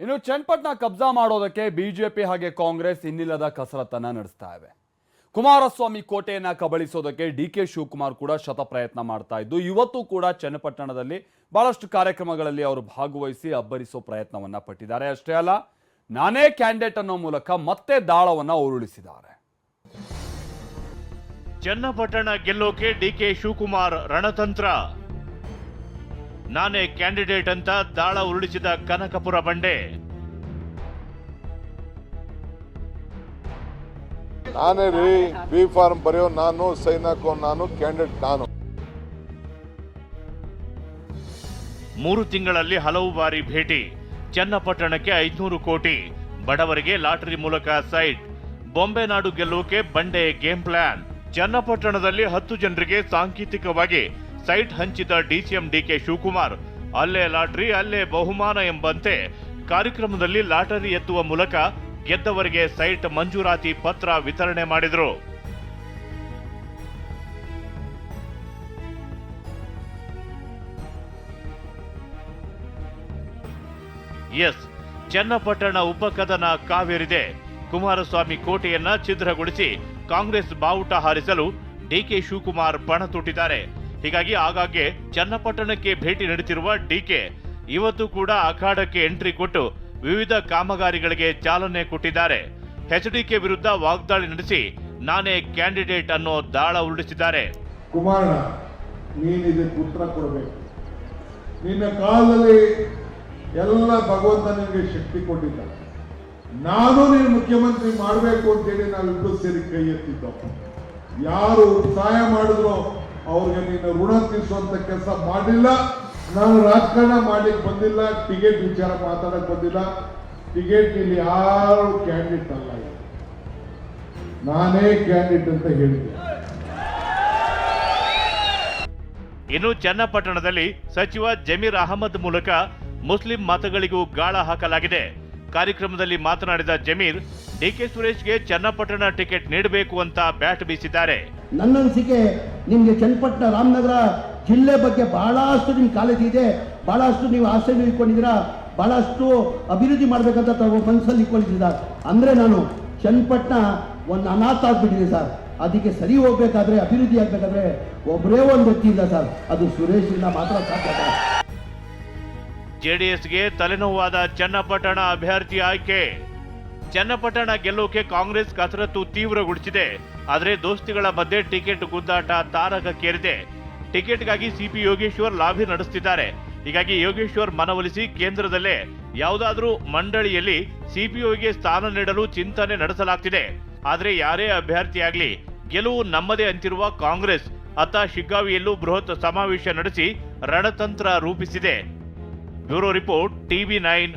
ಇನ್ನು ಚನ್ನಪಟ್ಟಣ ಕಬ್ಜಾ ಮಾಡೋದಕ್ಕೆ ಬಿಜೆಪಿ ಹಾಗೆ ಕಾಂಗ್ರೆಸ್ ಇನ್ನಿಲ್ಲದ ಕಸರತ್ತನ್ನು ನಡೆಸ್ತಾ ಇವೆ ಕುಮಾರಸ್ವಾಮಿ ಕೋಟೆಯನ್ನು ಕಬಳಿಸೋದಕ್ಕೆ ಡಿ ಕೆ ಶಿವಕುಮಾರ್ ಕೂಡ ಶತ ಪ್ರಯತ್ನ ಮಾಡ್ತಾ ಇದ್ದು, ಇವತ್ತು ಕೂಡ ಚನ್ನಪಟ್ಟಣದಲ್ಲಿ ಬಹಳಷ್ಟು ಕಾರ್ಯಕ್ರಮಗಳಲ್ಲಿ ಅವರು ಭಾಗವಹಿಸಿ ಅಬ್ಬರಿಸೋ ಪ್ರಯತ್ನವನ್ನ ಪಟ್ಟಿದ್ದಾರೆ. ಅಷ್ಟೇ ಅಲ್ಲ, ನಾನೇ ಕ್ಯಾಂಡಿಡೇಟ್ ಅನ್ನೋ ಮೂಲಕ ಮತ್ತೆ ದಾಳವನ್ನ ಉರುಳಿಸಿದ್ದಾರೆ. ಚನ್ನಪಟ್ಟಣ ಗೆಲ್ಲೋಕೆ ಡಿ ಕೆ ಶಿವಕುಮಾರ್ ರಣತಂತ್ರ. ನಾನೇ ಕ್ಯಾಂಡಿಡೇಟ್ ಅಂತ ದಾಳ ಉರುಳಿಸಿದ ಕನಕಪುರ ಬಂಡೆ. ನಾನೇ ರೀ ಬಿ ಫಾರ್ಮ್ ಬರೆಯೋ ನಾನು ಸೈನ್ ಹಾಕೋ ನಾನು ಕ್ಯಾಂಡಿಡೇಟ್ ನಾನು. ಮೂರು ತಿಂಗಳಲ್ಲಿ ಹಲವು ಬಾರಿ ಭೇಟಿ. ಚನ್ನಪಟ್ಟಣಕ್ಕೆ ಐದುನೂರು ಕೋಟಿ. ಬಡವರಿಗೆ ಲಾಟರಿ ಮೂಲಕ ಸೈಟ್. ಬೊಂಬೆ ನಾಡು ಗೆಲ್ಲುವಕ್ಕೆ ಬಂಡೆ ಗೇಮ್ ಪ್ಲಾನ್. ಚನ್ನಪಟ್ಟಣದಲ್ಲಿ ಹತ್ತು ಜನರಿಗೆ ಸಾಂಕೇತಿಕವಾಗಿ ಸೈಟ್ ಹಂಚಿದ ಡಿಸಿಎಂ ಡಿಕೆ ಶಿವಕುಮಾರ್, ಅಲ್ಲೇ ಲಾಟರಿ, ಅಲ್ಲೇ ಬಹುಮಾನ ಎಂಬಂತೆ ಕಾರ್ಯಕ್ರಮದಲ್ಲಿ ಲಾಟರಿ ಎತ್ತುವ ಮೂಲಕ ಗೆದ್ದವರಿಗೆ ಸೈಟ್ ಮಂಜೂರಾತಿ ಪತ್ರ ವಿತರಣೆ ಮಾಡಿದರು. ಎಸ್, ಚನ್ನಪಟ್ಟಣ ಉಪಕದನ ಕಾವೇರಿದೆ. ಕುಮಾರಸ್ವಾಮಿ ಕೋಟೆಯನ್ನ ಛಿದ್ರಗೊಳಿಸಿ ಕಾಂಗ್ರೆಸ್ ಬಾವುಟ ಹಾರಿಸಲು ಡಿಕೆ ಶಿವಕುಮಾರ್ ಪಣ ತೊಟ್ಟಿದ್ದಾರೆ. ಹೀಗಾಗಿ ಆಗಾಗ್ಗೆ ಚನ್ನಪಟ್ಟಣಕ್ಕೆ ಭೇಟಿ ನೀಡುತ್ತಿರುವ ಡಿಕೆ. ಇವತ್ತು ಕೂಡ ಅಖಾಡಕ್ಕೆ ಎಂಟ್ರಿ ಕೊಟ್ಟು ವಿವಿಧ ಕಾಮಗಾರಿಗಳಿಗೆ ಚಾಲನೆ ಕೊಟ್ಟಿದ್ದಾರೆ. ಎಚ್ಡಿಕೆ ವಿರುದ್ಧ ವಾಗ್ದಾಳಿ ನಡೆಸಿ ನಾನೇ ಕ್ಯಾಂಡಿಡೇಟ್ ಅನ್ನೋ ದಾಳ ಉರುಳಿಸಿದ್ದಾರೆ. ಕೊಡಬೇಕು. ನಿನ್ನ ಕಾಲದಲ್ಲಿ ಎಲ್ಲ ಭಗವಂತ ನಿಮಗೆ ಶಕ್ತಿ ಕೊಟ್ಟಿದ್ದ ನಾನು ನೀನು ಮುಖ್ಯಮಂತ್ರಿ ಮಾಡಬೇಕು ಅಂತೇಳಿ ನಾವಿಬ್ಬರು ಸೇರಿ ಕೈ ಎತ್ತಿದ್ದೋ. ಯಾರು ಸಹಾಯ ಮಾಡಿದ್ರು ಅವ್ರಿಗೆ ನೀನು ಋಣ ತೀರಿಸುವಂತ ಕೆಲಸ ಮಾಡಿಲ್ಲ. ನಾನು ರಾಜಕಾರಣ ಮಾಡ್ಲಿಕ್ಕೆ ಬಂದಿಲ್ಲ, ಟಿಕೆಟ್ ವಿಚಾರ ಮಾತಾಡಕ್ ಬಂದಿಲ್ಲ. ಟಿಕೆಟ್ ಇಲ್ಲಿ ಯಾರು ಕ್ಯಾಂಡಿಡೇಟ್ ಅಲ್ಲ. ನಾನೇ ಕ್ಯಾಂಡಿಡೇಟ್ ಅಂತ ಹೇಳಿದ್ದೆ. ಇನ್ನು ಚನ್ನಪಟ್ಟಣದಲ್ಲಿ ಸಚಿವ ಜಮೀರ್ ಅಹಮದ್ ಮೂಲಕ ಮುಸ್ಲಿಂ ಮತಗಳಿಗೂ ಗಾಳ ಹಾಕಲಾಗಿದೆ. ಕಾರ್ಯಕ್ರಮದಲ್ಲಿ ಮಾತನಾಡಿದ ಜಮೀರ್ ಡಿಕೆ ಸುರೇಶ್ಗೆ ಚನ್ನಪಟ್ಟಣ ಟಿಕೆಟ್ ನೀಡಬೇಕು ಅಂತ ಬ್ಯಾಟ್ ಬೀಸಿದ್ದಾರೆ. ನನ್ನ ಅನಿಸಿಕೆ ನಿಮಗೆ ಚನ್ನಪಟ್ಟಣ ರಾಮನಗರ ಜಿಲ್ಲೆ ಬಗ್ಗೆ ಬಹಳಷ್ಟು ನಿಮ್ಮ ಕಾಲೇಜ್ ಇದೆ, ಬಹಳಷ್ಟು ನೀವು ಆಸೆ ಇಟ್ಕೊಂಡಿದ್ದೀರಾ, ಬಹಳಷ್ಟು ಅಭಿವೃದ್ಧಿ ಮಾಡಬೇಕಂತ ತಾವು ಮನಸ್ಸಲ್ಲಿ ಇಟ್ಕೊಂಡಿದ್ದೀರಾ. ಅಂದ್ರೆ ನಾನು ಚನ್ನಪಟ್ಟಣ ಒಂದು ಅನಾಥ ಆಗ್ಬಿಟ್ಟಿದೆ ಸರ್. ಅದಕ್ಕೆ ಸರಿ ಹೋಗ್ಬೇಕಾದ್ರೆ, ಅಭಿವೃದ್ಧಿ ಆಗಬೇಕಾದ್ರೆ ಒಬ್ಬರೇ ಒಂದು ವ್ಯಕ್ತಿ ಇಲ್ಲ ಸರ್. ಅದು ಸುರೇಶ್ ಇಂದ ಮಾತ್ರ ಸಾಧ್ಯ ಎಸ್ಗೆ ತಲೆನೋವಾದ ಚನ್ನಪಟ್ಟಣ ಅಭ್ಯರ್ಥಿ ಆಯ್ಕೆ. ಚನ್ನಪಟ್ಟಣ ಗೆಲ್ಲೋಕೆ ಕಾಂಗ್ರೆಸ್ ಕಸರತ್ತು ತೀವ್ರಗೊಳಿಸಿದೆ. ಆದರೆ ದೋಸ್ತಿಗಳ ಮಧ್ಯೆ ಟಿಕೆಟ್ ಗುದ್ದಾಟ ತಾರಕಕ್ಕೇರಿದೆ. ಟಿಕೆಟ್ಗಾಗಿ ಸಿಪಿ ಯೋಗೇಶ್ವರ್ ಲಾಭಿ ನಡೆಸುತ್ತಿದ್ದಾರೆ ಹೀಗಾಗಿ ಯೋಗೇಶ್ವರ್ ಮನವೊಲಿಸಿ ಕೇಂದ್ರದಲ್ಲೇ ಯಾವುದಾದ್ರೂ ಮಂಡಳಿಯಲ್ಲಿ ಸಿಪಿಒಗೆ ಸ್ಥಾನ ನೀಡಲು ಚಿಂತನೆ ನಡೆಸಲಾಗ್ತಿದೆ. ಆದರೆ ಯಾರೇ ಅಭ್ಯರ್ಥಿಯಾಗಲಿ ಗೆಲುವು ನಮ್ಮದೇ ಅಂತಿರುವ ಕಾಂಗ್ರೆಸ್. ಅತ್ತ ಶಿಗ್ಗಾವಿಯಲ್ಲೂ ಬೃಹತ್ ಸಮಾವೇಶ ನಡೆಸಿ ರಣತಂತ್ರ ರೂಪಿಸಿದೆ. Bureau report TV nine